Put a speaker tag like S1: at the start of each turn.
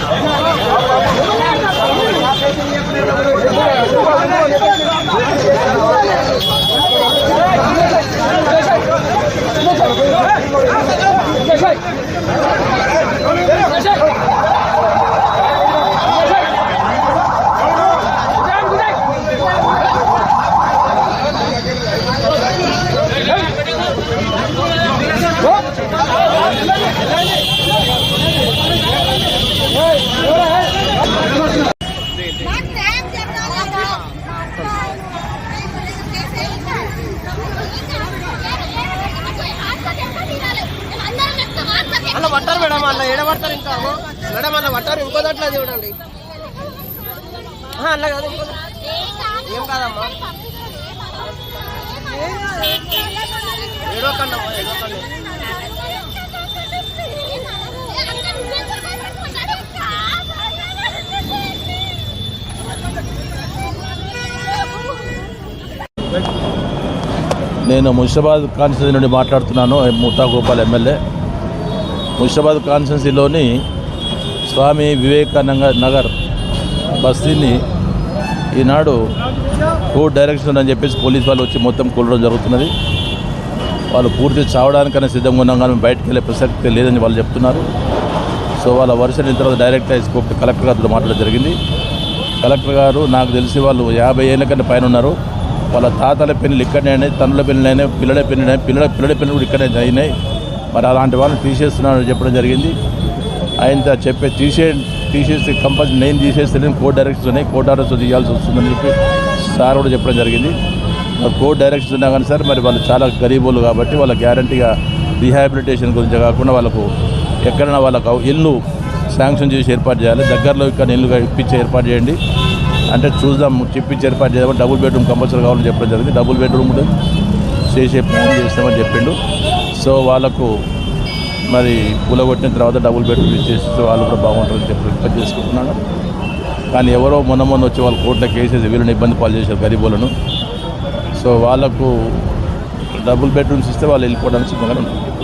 S1: Come on.
S2: అలా ఎడబడతారు ఇంకా? Madam అలా పట్టారు ఇంకో దాంట్లో చూడండి. అలా కాదు ఇంకో ఏం కాదమ్మా? ఏడవకండి అమ్మా ఏడవకండి
S3: నేను ముషిరాబాద్ కాన్స్టిట్యూన్సీ నుండి మాట్లాడుతున్నాను ముఠా గోపాల్ ఎమ్మెల్యే. ముషాబాద్ కాన్స్టిట్యూన్సీలోని స్వామి వివేకానంద నగర్ బస్తీని ఈనాడు కోర్ట్ డైరెక్షన్ అని చెప్పేసి పోలీస్ వాళ్ళు వచ్చి మొత్తం కూలడం జరుగుతున్నది. వాళ్ళు పూర్తి చావడానికైనా సిద్ధంగా ఉన్నాం కానీ బయటకు వెళ్ళే ప్రసక్తి లేదని వాళ్ళు చెప్తున్నారు. సో వాళ్ళ వర్షం తర్వాత డైరెక్ట్ హైస్కోర్టు కలెక్టర్ గారితో మాట్లాడడం జరిగింది. కలెక్టర్ గారు నాకు తెలిసి వాళ్ళు యాభై ఏళ్ళ కంటే పైన ఉన్నారు. వాళ్ళ తాతల పెళ్ళిళ్ళు ఇక్కడనే అయినాయి తనుల పెళ్ళిళ్ళు అయినాయి పిల్లల పెళ్ళిళ్ళు అయినాయి పిల్లల పిల్లల పెళ్ళి కూడా ఇక్కడే అయినాయి. మరి అలాంటి వాళ్ళని తీసేస్తున్నానని చెప్పడం జరిగింది. ఆయన చెప్పే తీసే తీసేసి కంపల్సరీ నేను తీసేస్తే కోర్ట్ డైరెక్షన్స్ ఉన్నాయి కోర్ట్ ఆర్డర్స్ తీయాల్సి వస్తుందని చెప్పి సార్ కూడా చెప్పడం జరిగింది. మరి కోర్ట్ డైరెక్షన్స్ ఉన్నా కానీ సార్ మరి వాళ్ళు చాలా గరీబులు కాబట్టి వాళ్ళ గ్యారంటీగా రీహాబిలిటేషన్ గురించి కాకుండా వాళ్ళకు ఎక్కడైనా వాళ్ళకు ఇల్లు శాంక్షన్ చేసి ఏర్పాటు చేయాలి. దగ్గరలో ఇక్కడ ఇల్లు ఇప్పించి ఏర్పాటు చేయండి. అంటే చూద్దాం చెప్పించి ఏర్పాటు చేద్దాం డబుల్ బెడ్రూమ్ కంపల్సరీ కావాలని చెప్పడం జరిగింది. డబుల్ బెడ్రూమ్ ఉంటుంది చేసే ప్లాన్ చేస్తామని చెప్పిండు. సో వాళ్ళకు మరి పూలగొట్టిన తర్వాత డబుల్ బెడ్రూమ్ ఇచ్చేస్తే వాళ్ళు కూడా బాగుంటారని చెప్పి రిక్వెస్ట్ చేసుకుంటున్నాను. కానీ ఎవరో మొన్న మొన్న వచ్చి వాళ్ళ కోర్టులో కేసేసి వీళ్ళని ఇబ్బంది పాలు చేశారు గరీబులను సో వాళ్ళకు డబుల్ బెడ్రూమ్స్ ఇస్తే వాళ్ళు వెళ్ళిపోవడానికి సిద్ధంగా ఉన్నారు.